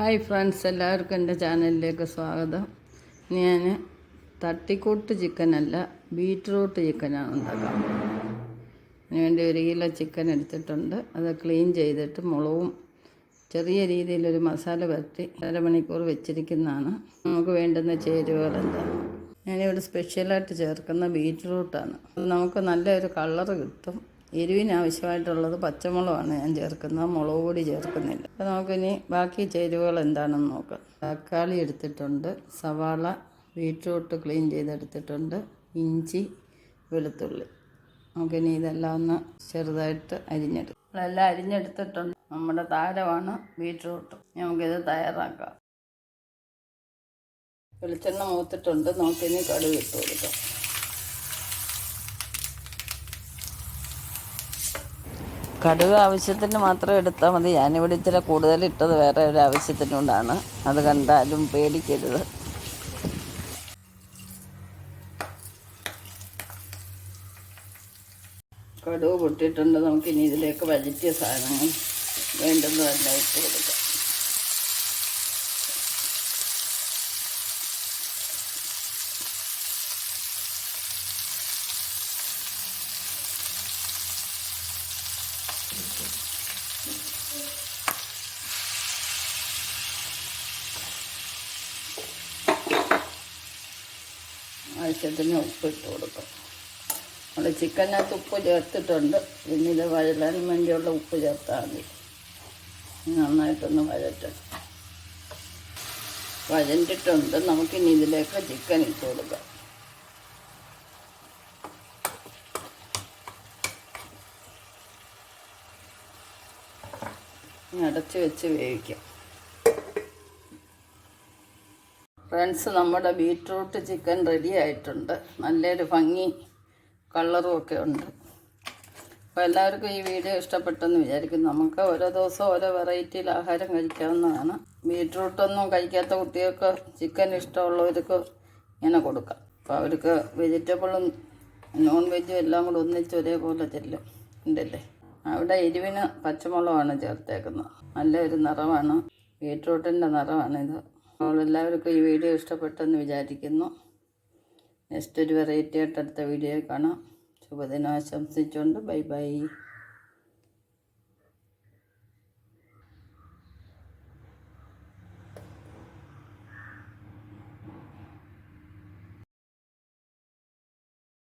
Hi friends എല്ലാവർക്കും എന്റെ ചാനലിലേക്ക് സ്വാഗതം. ഞാൻ തട്ടിക്കൂട്ട് ചിക്കനല്ല ബീറ്റ്റൂട്ട് ചിക്കനാണ് ഉണ്ടാക്കാൻ പോകുന്നത് അതിന് വേണ്ടി ഒരു കിലോ ചിക്കൻ എടുത്തിട്ടുണ്ട്. അത് ക്ലീൻ ചെയ്തിട്ട് മുളകും ചെറിയ രീതിയിലൊരു മസാല പരത്തി അരമണിക്കൂർ വെച്ചിരിക്കുന്നതാണ്. നമുക്ക് വേണ്ടുന്ന ചേരുവകൾ എന്താണ്? ഞാനിവിടെ സ്പെഷ്യലായിട്ട് ചേർക്കുന്ന ബീറ്റ്റൂട്ടാണ്. അത് നമുക്ക് നല്ലൊരു കളറ് കിട്ടും. എരിവിന് ആവശ്യമായിട്ടുള്ളത് പച്ചമുളകാണ് ഞാൻ ചേർക്കുന്നത്. മുളക് പൊടി ചേർക്കുന്നില്ല. അപ്പോൾ നമുക്കിനി ബാക്കി ചേരുവകൾ എന്താണെന്ന് നോക്കാം. തക്കാളി എടുത്തിട്ടുണ്ട്. സവാള ബീട്രൂട്ട് ക്ലീൻ ചെയ്തെടുത്തിട്ടുണ്ട്. ഇഞ്ചി വെളുത്തുള്ളി. നമുക്കിനി ഇതെല്ലാം ഒന്ന് ചെറുതായിട്ട് അരിഞ്ഞെടുക്കും നമ്മളെല്ലാം അരിഞ്ഞെടുത്തിട്ടുണ്ട്. നമ്മുടെ താരമാണ് ബീട്രൂട്ട്. നമുക്കിത് തയ്യാറാക്കാം. വെളിച്ചെണ്ണ മൂത്തിട്ടുണ്ട്. നമുക്കിനി കടുക് കൊടുക്കാം. കടുക് ആവശ്യത്തിന് മാത്രം എടുത്താൽ മതി. ഞാനിവിടെ ഇച്ചിരി കൂടുതൽ ഇട്ടത് വേറെ ഒരു ആവശ്യത്തിനുകൊണ്ടാണ് അത് കണ്ടാലും പേടിക്കരുത്. കടുവ് പൊട്ടിയിട്ടുണ്ട്. നമുക്കിനി ഇതിലേക്ക് വഴറ്റിയ സാധനങ്ങൾ വേണ്ടുന്നതല്ല ഇട്ട് കൊടുക്കാം. ആവശ്യത്തിന് ഉപ്പ് ഇട്ട് കൊടുക്കും. നമ്മൾ ചിക്കനകത്ത് ഉപ്പ് ചേർത്തിട്ടുണ്ട്. പിന്നെ ഇത് വഴലാൻ വേണ്ടിയുള്ള ഉപ്പ് ചേർത്താൽ മതി. നന്നായിട്ടൊന്ന് വഴറ്റണം. വഴണ്ടിട്ടുണ്ട് നമുക്കിനി ഇതിലേക്ക് ചിക്കൻ ഇട്ട് കൊടുക്കാം. അടച്ച് വെച്ച് വേവിക്കാം. ഫ്രണ്ട്സ് നമ്മുടെ ബീറ്റ്റൂട്ട് ചിക്കൻ റെഡി ആയിട്ടുണ്ട്. നല്ലൊരു ഭംഗി കളറും ഒക്കെ ഉണ്ട്. അപ്പോൾ എല്ലാവർക്കും ഈ വീഡിയോ ഇഷ്ടപ്പെട്ടെന്ന് വിചാരിക്കുന്നു. നമുക്ക് ഓരോ ദിവസം ഓരോ വെറൈറ്റിയിൽ ആഹാരം കഴിക്കാവുന്നതാണ്. ബീട്രൂട്ടൊന്നും കഴിക്കാത്ത കുട്ടികൾക്ക് ചിക്കൻ ഇഷ്ടമുള്ളവർക്ക് ഇങ്ങനെ കൊടുക്കാം. അപ്പോൾ അവർക്ക് വെജിറ്റബിളും നോൺ വെജും എല്ലാം കൂടെ ഒന്നിച്ച് ഒരേപോലെ ചെല്ലും. ഉണ്ടല്ലേ? അവിടെ എരിവിന് പച്ചമുളകാണ് ചേർത്തേക്കുന്നത്. നല്ല നല്ലൊരു നിറമാണ്. ബീട്രൂട്ടിന്റെ ഇത് എല്ലാവർക്കും ഈ വീഡിയോ ഇഷ്ടപ്പെട്ടെന്ന് വിചാരിക്കുന്നു. നെക്സ്റ്റ് ഒരു വെറൈറ്റി ആയിട്ട് അടുത്ത വീഡിയോ കാണാം. ശുഭദിനം ആശംസിച്ചുകൊണ്ട് ബൈ ബൈ.